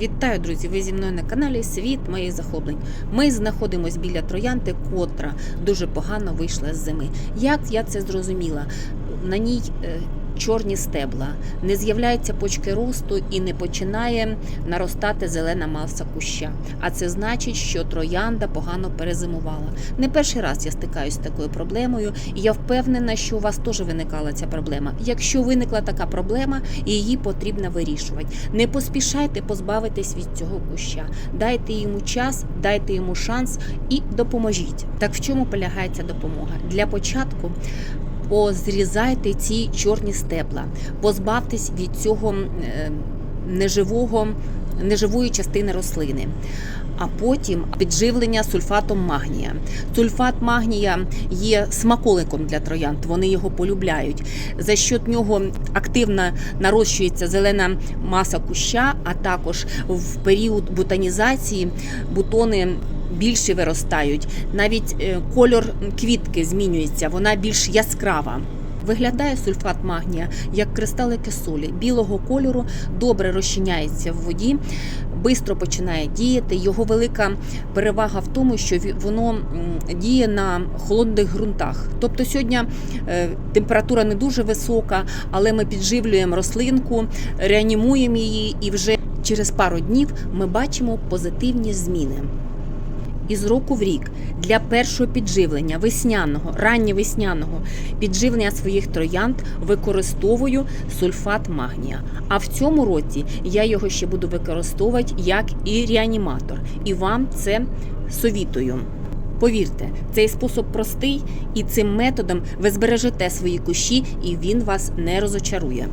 Вітаю, друзі! Ви зі мною на каналі Світ моїх захоплень. Ми знаходимося біля троянти, котра дуже погано вийшла з зими. Як я це зрозуміла? На ній е, чорні стебла, не з'являються почки росту і не починає наростати зелена маса куща. А це значить, що троянда погано перезимувала. Не перший раз я стикаюся з такою проблемою, і я впевнена, що у вас теж виникала ця проблема. Якщо виникла така проблема, її потрібно вирішувати. Не поспішайте позбавитись від цього куща. Дайте йому час, дайте йому шанс і допоможіть. Так в чому полягає ця допомога? Для початку позрізайте ці чорні стебла, позбавтесь від цього е, неживого, неживої частини рослини. А потім підживлення сульфатом магнія. Сульфат магнія є смаколиком для троянд, вони його полюбляють. За счет нього активно нарощується зелена маса куща, а також в період бутонізації бутони більше виростають. Навіть е, кольор квітки змінюється, вона більш яскрава. Виглядає сульфат магнія як кристалики солі білого кольору, добре розчиняється в воді, швидко починає діяти. Його велика перевага в тому, що воно діє на холодних ґрунтах. Тобто сьогодні е, температура не дуже висока, але ми підживлюємо рослинку, реанімуємо її, і вже через пару днів ми бачимо позитивні зміни. Із року в рік для першого підживлення весняного, ранньовесняного підживлення своїх троянд використовую сульфат магнія. А в цьому році я його ще буду використовувати як і реаніматор. І вам це совітую. Повірте, цей спосіб простий, і цим методом ви збережете свої кущі, і він вас не розочарує.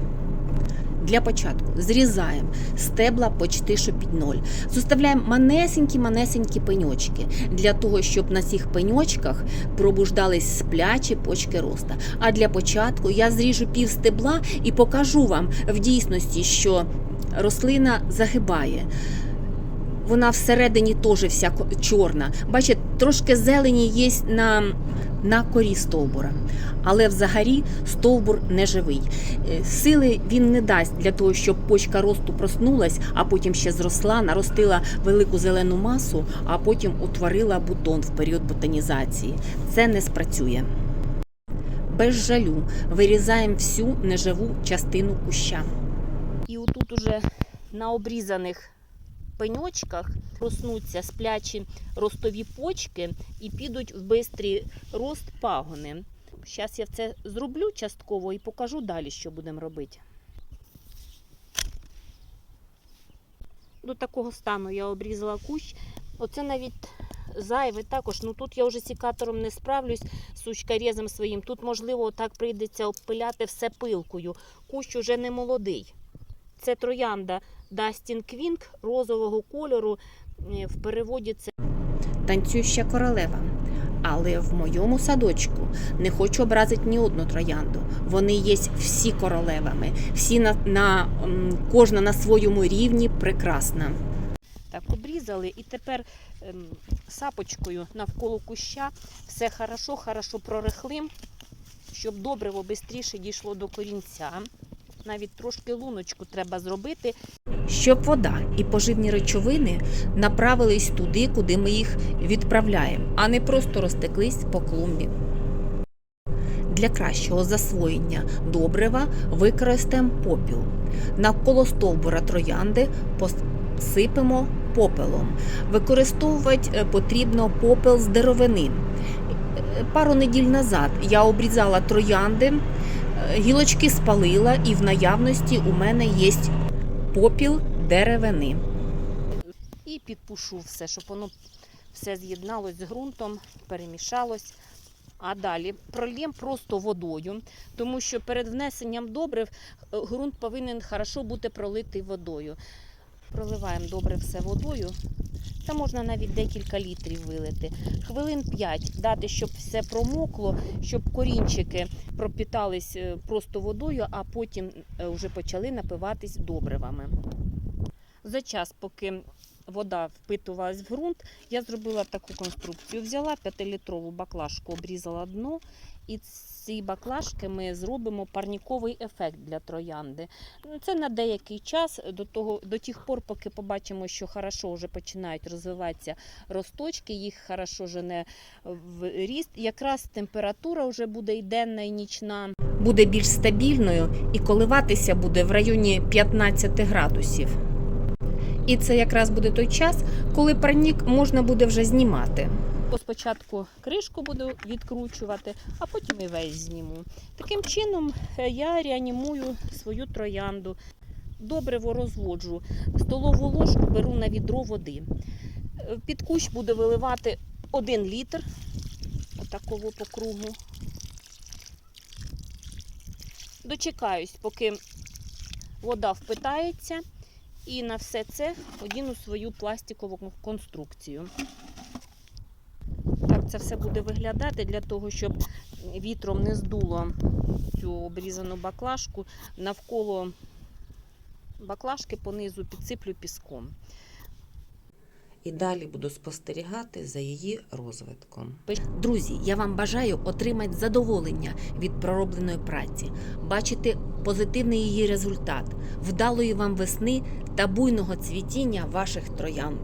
Для початку зрізаємо стебла почти що під ноль. Зоставляємо манесенькі-манесенькі пеньочки для того, щоб на цих пеньочках пробуждались сплячі почки роста. А для початку я зріжу пів стебла і покажу вам в дійсності, що рослина загибає. Вона всередині теж вся чорна. Бачите, трошки зелені є на, на корі стовбура. Але взагалі стовбур не живий. Е, Сили він не дасть для того, щоб почка росту проснулась, а потім ще зросла, наростила велику зелену масу, а потім утворила бутон в період ботанізації. Це не спрацює. Без жалю вирізаємо всю неживу частину куща. І отут уже на обрізаних пеньочках проснуться сплячі ростові почки і підуть в бистрий рост пагони. Зараз я це зроблю частково і покажу далі, що будемо робити. До такого стану я обрізала кущ. Оце навіть зайве також. Ну тут я вже сікатором не справлюсь, сучкарезом своїм. Тут, можливо, так прийдеться обпиляти все пилкою. Кущ уже не молодий. Це троянда Дастін Квінг розового кольору. Е, В переводі це танцююща королева. Але в моєму садочку не хочу образити ні одну троянду. Вони є всі королевами, всі на, на кожна на своєму рівні прекрасна. Так, обрізали і тепер ем, сапочкою навколо куща все хорошо, хорошо прорихлим, щоб добриво швидше дійшло до корінця. Навіть трошки луночку треба зробити, щоб вода і поживні речовини направились туди, куди ми їх відправляємо, а не просто розтеклись по клумбі. Для кращого засвоєння добрива використаємо попіл. Навколо стовбура троянди посипемо попелом. Використовувати е, потрібно попел з деревини. Е, Пару неділь назад я обрізала троянди, гілочки спалила, і в наявності у мене є попіл деревини. І підпушу все, щоб воно все з'єдналось з ґрунтом, перемішалось. А далі прольємо просто водою, тому що перед внесенням добрив е, ґрунт повинен хорошо бути пролитий водою. Проливаємо добре все водою. Та можна навіть декілька літрів вилити. Хвилин 5 дати, щоб все промокло, щоб корінчики пропітались е, просто водою, а потім е, вже почали напиватись добривами. За час, поки вода впитувалась в ґрунт, я зробила таку конструкцію. Взяла 5-літрову баклажку, обрізала дно, і ці баклажки ми зробимо парніковий ефект для троянди. Ну, Це на деякий час, до, того, до тих пор, поки побачимо, що хорошо вже починають розвиватися росточки, їх хорошо жене в ріст. Якраз температура вже буде і денна, і нічна. Буде більш стабільною і коливатися буде в районі 15 градусів. І це якраз буде той час, коли парнік можна буде вже знімати. Спочатку кришку буду відкручувати, а потім і весь зніму. Таким чином е, я реанімую свою троянду. Добриво розводжу. Столову ложку беру на відро води. Е, Під кущ буду виливати 1 літр отакого по кругу. Дочекаюсь, поки вода впитається, і на все це одіну свою пластикову конструкцію. Так це все буде виглядати для того, щоб вітром не здуло цю обрізану баклажку. Навколо баклажки понизу підсиплю піском. і далі буду спостерігати за її розвитком. Друзі, я вам бажаю отримати задоволення від проробленої праці, бачити позитивний її результат, вдалої вам весни та буйного цвітіння ваших троянд.